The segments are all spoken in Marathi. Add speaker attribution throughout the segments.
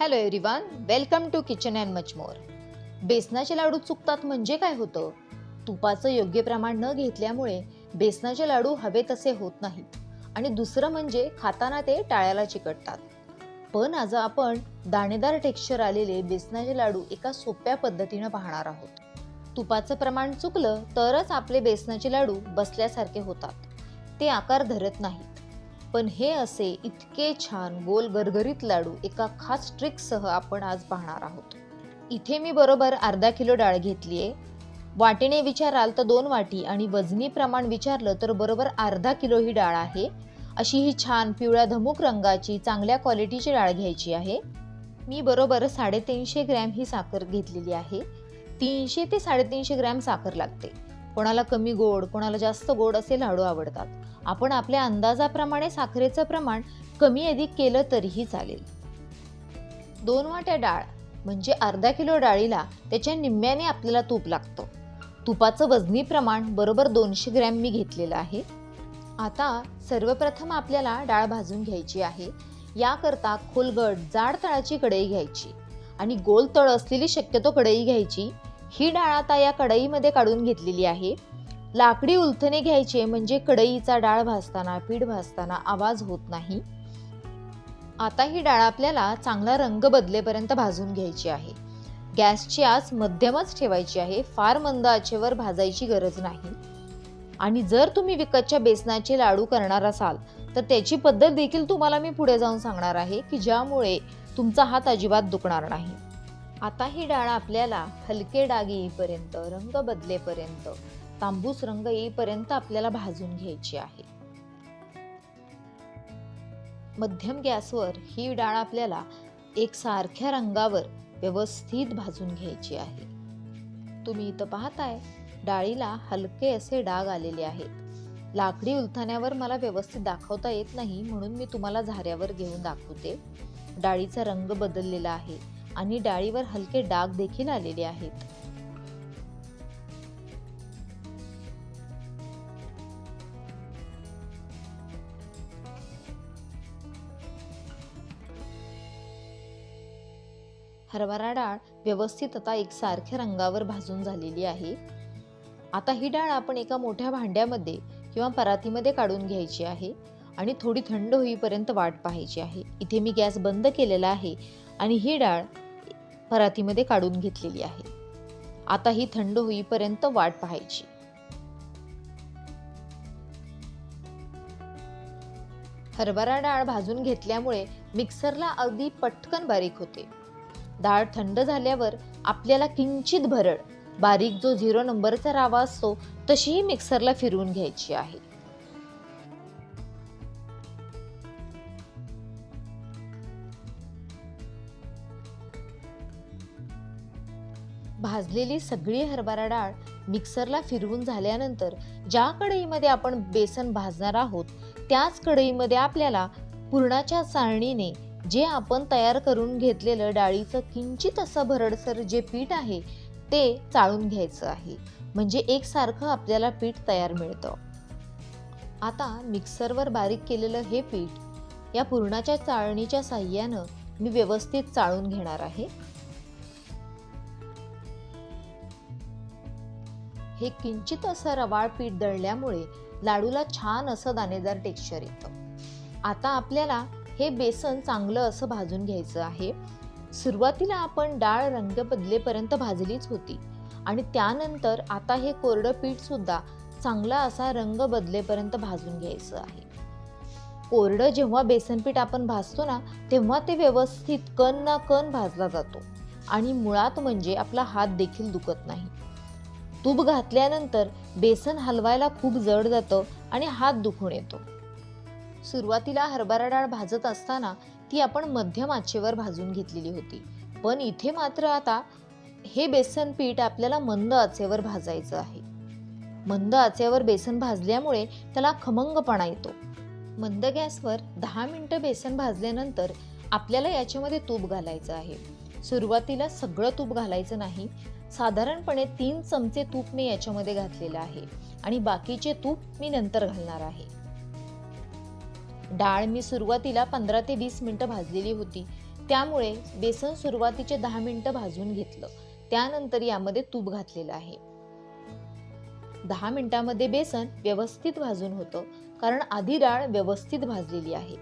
Speaker 1: Hello everyone welcome to kitchen and much more बेसनाचे लाडू चुकतात म्हणजे काय होतं? तुपाचं योग्य प्रमाण न घेतल्यामुळे बेसनाचे लाडू हवे तसे होत नाहीत आणि दुसरं म्हणजे खाताना ते टाळ्याला चिकटतात. पण आज आपण दाणेदार टेक्स्चर आलेले बेसनाचे लाडू एका सोप्या पद्धतीनं पाहणार आहोत. तुपाचं प्रमाण चुकलं तरच आपले बेसनाचे लाडू बसल्यासारखे होतात. ते आकार धरत नाहीत पण हे असे इतके छान गोल गरगरीत लाडू एका खास ट्रिकसह आपण आज पाहणार आहोत. इथे मी बरोबर अर्धा किलो डाळ घेतली आहे वाटीने विचाराल तर दोन वाटी आणि वजनी प्रमाण विचारलं तर बरोबर अर्धा किलो ही डाळ आहे. अशी ही छान पिवळ्या धमुक रंगाची चांगल्या क्वालिटीची डाळ घ्यायची आहे. मी बरोबर साडेतीनशे ग्रॅम ही साखर घेतलेली आहे. तीनशे ते साडेतीनशे ग्रॅम साखर लागते. कोणाला कमी गोड कोणाला जास्त गोड असे लाडू आवडतात. आपण आपल्या अंदाजाप्रमाणे साखरेचं प्रमाण कमी अधिक केलं तरीही चालेल. दोन वाट्या डाळ म्हणजे अर्धा किलो डाळीला त्याच्या निम्म्याने आपल्याला तूप लागतं. तुपाचं वजनी प्रमाण बरोबर दोनशे ग्रॅम मी घेतलेलं आहे. आता सर्वप्रथम आपल्याला डाळ भाजून घ्यायची आहे. याकरता खोलगट जाड तळाची कढई घ्यायची. आणि गोल तळ असलेली शक्यतो कढई घ्यायची. ही डाळ आता या कढईमध्ये काढून घेतलेली आहे. लाकडी उलथणे घ्यायचे म्हणजे कढईचा डाळ भाजताना पीठ भाजताना आवाज होत नाही. आता ही डाळ आपल्याला चांगला रंग बदलेपर्यंत भाजून घ्यायची आहे. गॅसची आच मध्यमच ठेवायची आहे. फार मंद आचेवर भाजायची गरज नाही. आणि जर तुम्ही विकतच्या बेसनाचे लाडू करणार असाल तर त्याची पद्धत देखील तुम्हाला मी पुढे जाऊन सांगणार आहे की ज्यामुळे तुमचा हात अजिबात दुखणार नाही. आता ही डाळ आपल्याला हलके डाग येईपर्यंत रंग बदलेपर्यंत तांबूस रंग येईपर्यंत आपल्याला भाजून घ्यायची आहे. मध्यम गॅसवर ही डाळ आपल्याला एक सारख्या रंगावर व्यवस्थित भाजून घ्यायची आहे. तुम्ही इथं पाहताय डाळीला हलके असे डाग आलेले आहेत. लाकडी उलथाण्यावर मला व्यवस्थित दाखवता येत नाही म्हणून मी तुम्हाला झाऱ्यावर घेऊन दाखवते. डाळीचा रंग बदललेला आहे. आणि डाळीवर हलके डाग देखील आलेले आहेत. हरभरा डाळ व्यवस्थित आता एकसारख्या रंगावर भाजून झालेली आहे. आता ही डाळ आपण एका मोठ्या भांड्यामध्ये किंवा परातीमध्ये काढून घ्यायची आहे आणि थोडी थंड होईपर्यंत वाट पाहायची आहे. इथे मी गॅस बंद केलेला आहे आणि ही डाळ परातीमध्ये काढून घेतलेली आहे. आता ही थंड होईपर्यंत वाट पाहायची. हरभरा डाळ भाजून घेतल्यामुळे मिक्सरला अगदी पटकन बारीक होते. डाळ थंड झाल्यावर आपल्याला किंचित भरड बारीक जो झिरो नंबरचा रावा असतो तशीही मिक्सरला फिरवून घ्यायची आहे. भाजलेली सगळी हरभरा डाळ मिक्सरला फिरवून झाल्यानंतर ज्या कढईमध्ये आपण बेसन भाजणार आहोत त्याच कढईमध्ये आपल्याला पुरणाच्या चाळणीने जे आपण तयार करून घेतलेलं डाळीचं किंचित असं भरडसर जे पीठ आहे ते चाळून घ्यायचं आहे. म्हणजे एकसारखं आपल्याला पीठ तयार मिळतं. आता मिक्सरवर बारीक केलेलं हे पीठ या पुरणाच्या चाळणीच्या साह्यानं मी व्यवस्थित चाळून घेणार आहे. हे किंचित असं रवाळ पीठ दळल्यामुळे लाडूला छान असं दाणेदार टेक्स्चर येतं. आता आपल्याला हे बेसन चांगलं असं भाजून घ्यायचं आहे. सुरुवातीला आपण डाळ रंग बदलेपर्यंत भाजलीच होती आणि त्यानंतर आता हे कोरडं पीठ सुद्धा चांगला असा रंग बदलेपर्यंत भाजून घ्यायचं आहे. कोरडं जेव्हा बेसन पीठ आपण भाजतो ना तेव्हा ते व्यवस्थित कण ना कण भाजला जातो आणि मुळात म्हणजे आपला हात देखील दुखत नाही. तूप घातल्यानंतर बेसन हलवायला खूप जड जातं आणि हात दुखून येतो. सुरुवातीला हरभरा डाळ भाजत असताना ती आपण मध्यम आचेवर भाजून घेतलेली होती. पण इथे मात्र आता हे बेसन पीठ आपल्याला मंद आचेवर भाजायचं आहे. मंद आचेवर बेसन भाजल्यामुळे त्याला खमंगपणा येतो. मंद गॅसवर दहा मिनटं बेसन भाजल्यानंतर आपल्याला याच्यामध्ये तूप घालायचं आहे. सुरुवातीला सगळं तूप घालायचं नाही साधारणपणे तीन चमचे तूप मी याच्यामध्ये घातलेलं आहे आणि बाकीचे तूप मी नंतर घालणार आहे. डाळ मी सुरुवातीला पंधरा ते वीस मिनटं भाजलेली होती. त्यामुळे बेसन सुरुवातीचे दहा मिनटं भाजून घेतलं. त्यानंतर यामध्ये तूप घातलेलं आहे. दहा मिनिटांमध्ये बेसन व्यवस्थित भाजून होतं कारण आधी डाळ व्यवस्थित भाजलेली आहे.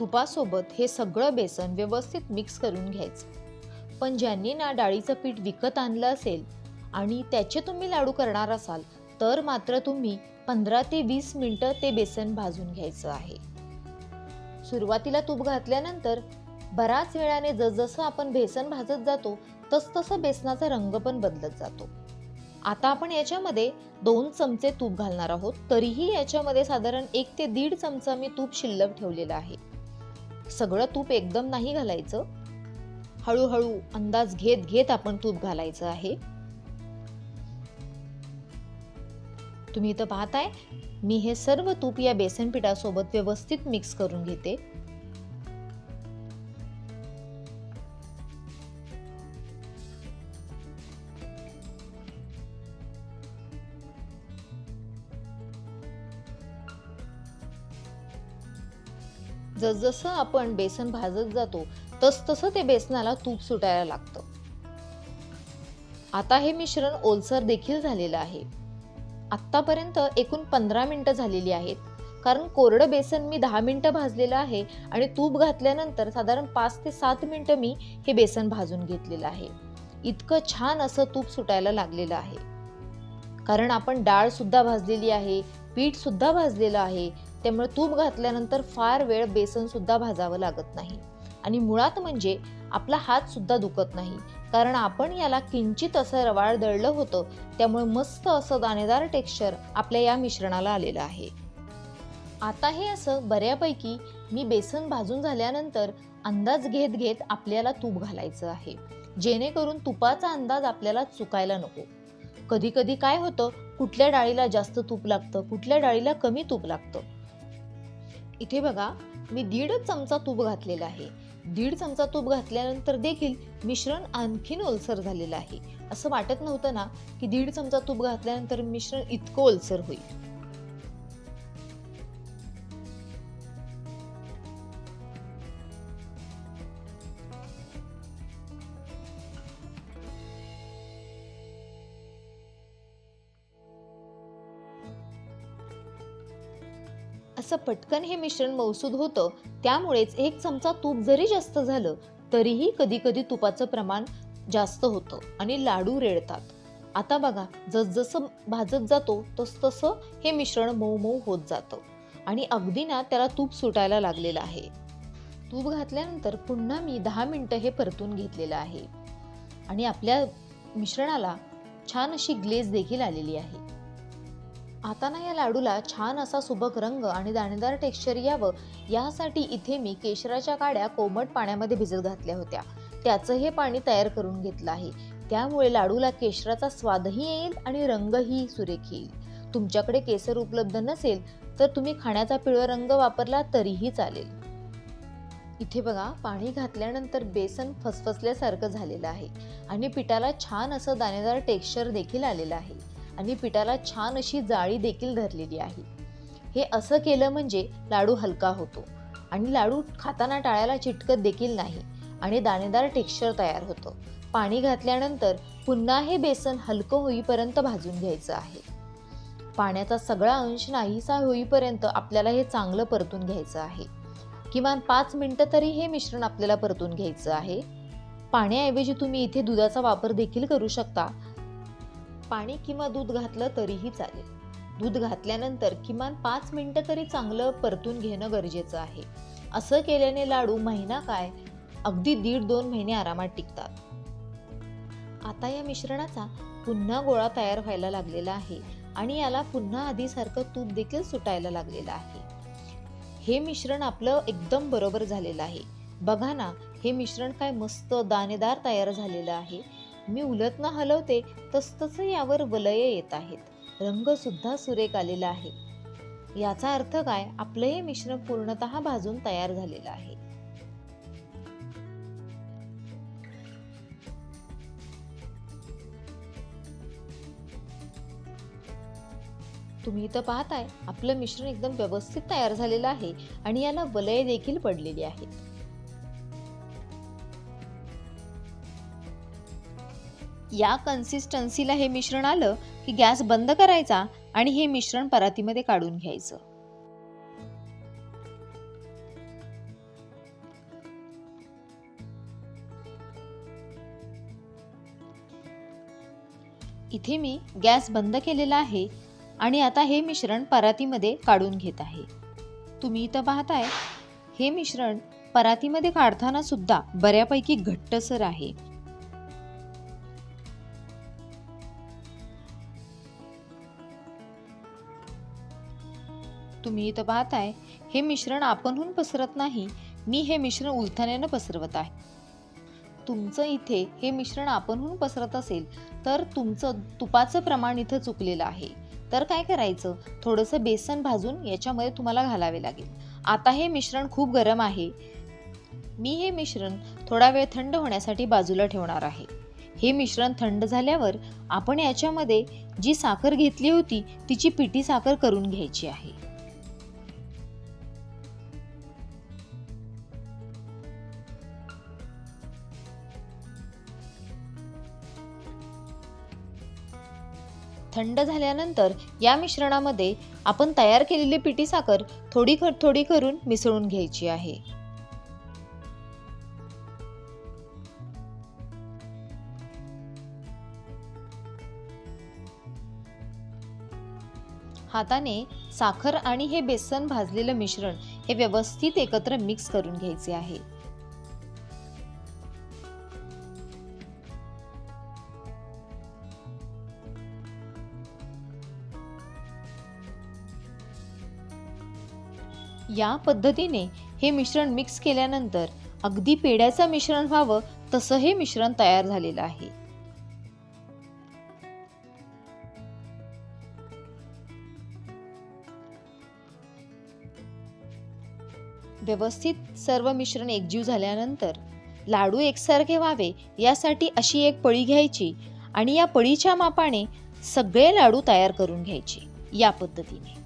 Speaker 1: तुपासोबत हे सगळं बेसन व्यवस्थित मिक्स करून घ्यायचं. पण ज्यांनी ना डाळीचं पीठ विकत आणलं असेल आणि त्याचे तुम्ही लाडू करणार असाल तर मात्र तुम्ही पंधरा ते वीस मिनटं ते बेसन भाजून घ्यायचं आहे. सुरुवातीला तूप घातल्यानंतर बराच वेळाने जसजसं आपण बेसन भाजत जातो तसतसं बेसनाचा रंग पण बदलत जातो. आता आपण याच्यामध्ये दोन चमचे तूप घालणार आहोत तरीही याच्यामध्ये साधारण एक ते दीड चमचा मी तूप शिल्लक ठेवलेलं आहे. सगळं तूप एकदम नाही घालायचं हळूहळू अंदाज घेत घेत आपण तूप घालायचं आहे. तुम्ही इथं पाहताय मी हे सर्व तूप या बेसन पिठासोबत व्यवस्थित मिक्स करून घेते. जसजसं आपण बेसन भाजत जातो तसतसं ते बेसनाला तूप सुटायला लागतं. आता हे मिश्रण ओलसर देखील झालेलं आहे. आत्तापर्यंत एकूण पंधरा मिनटं झालेली आहेत. कारण कोरडं बेसन मी दहा मिनटं भाजलेलं आहे आणि तूप घातल्यानंतर साधारण पाच ते सात मिनटं मी हे बेसन भाजून घेतलेलं आहे. इतकं छान असं तूप सुटायला लागलेलं आहे. कारण आपण डाळ सुद्धा भाजलेली आहे पीठ सुद्धा भाजलेलं आहे त्यामुळे तूप घातल्यानंतर फार वेळ बेसन सुद्धा भाजावं लागत नाही. आणि मुळात म्हणजे आपला हात सुद्धा दुखत नाही. कारण आपण याला किंचित असं रवाळ दळलं होतं त्यामुळे मस्त असं दाणेदार टेक्स्चर आपल्या या मिश्रणाला आलेलं आहे. आता हे असं बऱ्यापैकी मी बेसन भाजून झाल्यानंतर अंदाज घेत घेत आपल्याला तूप घालायचं आहे. जेणेकरून तुपाचा अंदाज आपल्याला चुकायला नको. कधी कधी काय होतं कुठल्या डाळीला जास्त तूप लागतं कुठल्या डाळीला कमी तूप लागतं. इथे बघा मी दीड चमचा तूप घातलेला आहे. दीड चमचा तूप घातल्यानंतर देखील मिश्रण आणखीन ओलसर झालेलं आहे. असं वाटत नव्हतं ना की दीड चमचा तूप घातल्यानंतर मिश्रण इतकं ओलसर होईल. असं पटकन हे मिश्रण मौसूद होतं त्यामुळेच एक चमचा तूप जरी जास्त झालं तरीही कधी कधी तुपाचं प्रमाण जास्त होतं आणि लाडू रेडतात. आता बघा जसजसं भाजत जातो तसतसं हे मिश्रण मऊ मऊ होत जातं आणि अगदी ना त्याला तूप सुटायला लागलेलं आहे. तूप घातल्यानंतर पुन्हा मी दहा मिनटं हे परतून घेतलेलं आहे. आणि आपल्या मिश्रणाला छान अशी ग्लेज देखील आलेली आहे. आता ना या लाडूला छान असा सुबक रंग आणि दाणेदार टेक्स्चर यावं यासाठी इथे मी केशराच्या काड्या कोमट पाण्यामध्ये भिजत घातल्या होत्या. त्याचं हे पाणी तयार करून घेतलं आहे. त्यामुळे लाडूला केशराचा स्वादही येईल आणि रंगही सुरेख येईल. तुमच्याकडे केसर उपलब्ध नसेल तर तुम्ही खाण्याचा पिवळा रंग वापरला तरीही चालेल. इथे बघा पाणी घातल्यानंतर बेसन फसफसल्यासारखं झालेलं आहे आणि पिठाला छान असं दाणेदार टेक्स्चर देखील आलेलं आहे. आणि पिठाला छान अशी जाळी देखील धरलेली आहे. हे असं केलं म्हणजे लाडू हलका होतो आणि लाडू खाताना टाळ्याला चिटकत देखील नाही आणि दाणेदार टेक्स्चर तयार होतं. पाणी घातल्यानंतर पुन्हा हे बेसन हलकं होईपर्यंत भाजून घ्यायचं आहे. पाण्याचा सगळा अंश नाहीसा होईपर्यंत आपल्याला हे चांगलं परतून घ्यायचं आहे. किमान पाच मिनटं तरी हे मिश्रण आपल्याला परतून घ्यायचं आहे. पाण्याऐवजी तुम्ही इथे दुधाचा वापर देखील करू शकता. पाणी किंवा दूध घातलं तरीही चालेल. दूध घातल्यानंतर किमान पाच मिनटं तरी चांगलं परतून घेणं गरजेचं आहे. असं केल्याने लाडू महिना काय? अगदी दीड दोन महिने आरामात टिकतात. आता या मिश्रणाचा पुन्हा गोळा तयार व्हायला लागलेला आहे आणि याला पुन्हा आधीसारखं तूप देखील सुटायला लागलेलं आहे. हे मिश्रण आपलं एकदम बरोबर झालेलं आहे. बघा ना हे मिश्रण काय मस्त दाणेदार तयार झालेलं आहे. मी उलट न हलवते तसतसे यावर वलय येत आहेत. रंग सुद्धा सुरेख आलेला आहे. याचा अर्थ काय? आपलं हे मिश्रण पूर्णतः भाजून तयार झालेलं आहे. तुम्ही इथं पाहताय आपलं मिश्रण एकदम व्यवस्थित तयार झालेलं आहे आणि याला वलय देखील पडलेली आहेत. या कन्सिस्टन्सीला हे मिश्रण आलं की गॅस बंद करायचा आणि हे मिश्रण परातीमध्ये काढून घ्यायचं. इथे मी गॅस बंद केलेला आहे आणि आता हे मिश्रण परातीमध्ये काढून घेत आहे. तुम्ही इथं पाहताय हे मिश्रण परातीमध्ये काढताना सुद्धा बऱ्यापैकी घट्टसर आहे. तुम्ही इथं पाहताय हे मिश्रण आपणहून पसरत नाही मी हे मिश्रण उलथण्यानं पसरवत आहे. तुमचं इथे हे मिश्रण आपणहून पसरत असेल तर तुमचं तुपाचं प्रमाण इथं चुकलेलं आहे. तर काय करायचं? थोडंसं बेसन भाजून याच्यामध्ये तुम्हाला घालावे लागेल. आता हे मिश्रण खूप गरम आहे. मी हे मिश्रण थोडा वेळ थंड होण्यासाठी बाजूला ठेवणार आहे. हे मिश्रण थंड झाल्यावर आपण याच्यामध्ये जी साखर घेतली होती तिची पिठी साखर करून घ्यायची आहे. थंड झाल्यानंतर या मिश्रणामध्ये आपण तयार केलेली पिठी साखर थोडी थोडी करून मिसळून घ्यायची आहे. हाताने साखर आणि हे बेसन भाजलेलं मिश्रण हे व्यवस्थित एकत्र मिक्स करून घ्यायचे आहे. या पद्धतीने हे मिश्रण मिक्स केल्यानंतर अगदी पेड्याचं मिश्रण व्हावं तसं हे मिश्रण तयार झालेलं आहे. व्यवस्थित सर्व मिश्रण एकजीव झाल्यानंतर लाडू एकसारखे व्हावे यासाठी अशी एक पळी घ्यायची आणि या पळीच्या मापाने सगळे लाडू तयार करून घ्यायचे या पद्धतीने.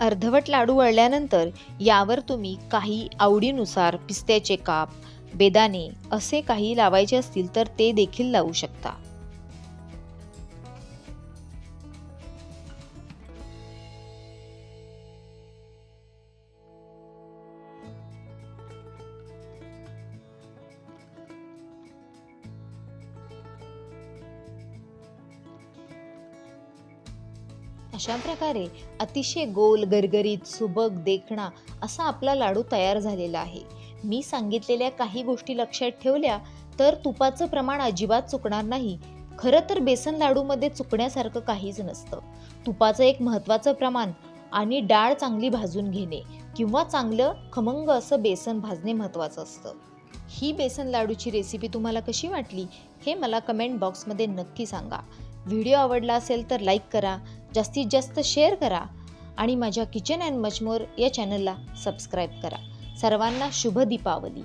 Speaker 1: अर्धवट लाडू वळल्यानंतर यावर तुम्ही काही आवडीनुसार पिस्त्याचे काप बेदाणे असे काही लावायचे असतील तर ते देखील लावू शकता. अशा प्रकारे अतिशय गोल गरगरीत सुबक देखणा असा आपला लाडू तयार झालेला आहे. मी सांगितलेल्या काही गोष्टी लक्षात ठेवल्या तर तुपाचं प्रमाण अजिबात चुकणार नाही. खरं तर बेसन लाडूमध्ये चुकण्यासारखं काहीच नसतं. तुपाचं एक महत्त्वाचं प्रमाण आणि डाळ चांगली भाजून घेणे किंवा चांगलं खमंग असं बेसन भाजणे महत्त्वाचं असतं. ही बेसन लाडूची रेसिपी तुम्हाला कशी वाटली हे मला कमेंट बॉक्समध्ये नक्की सांगा. व्हिडिओ आवडला असेल तर लाईक करा जास्तीत जास्त शेअर करा आणि माझ्या किचन अँड मचमोर या चॅनलला सबस्क्राईब करा. सर्वांना शुभ दीपावली.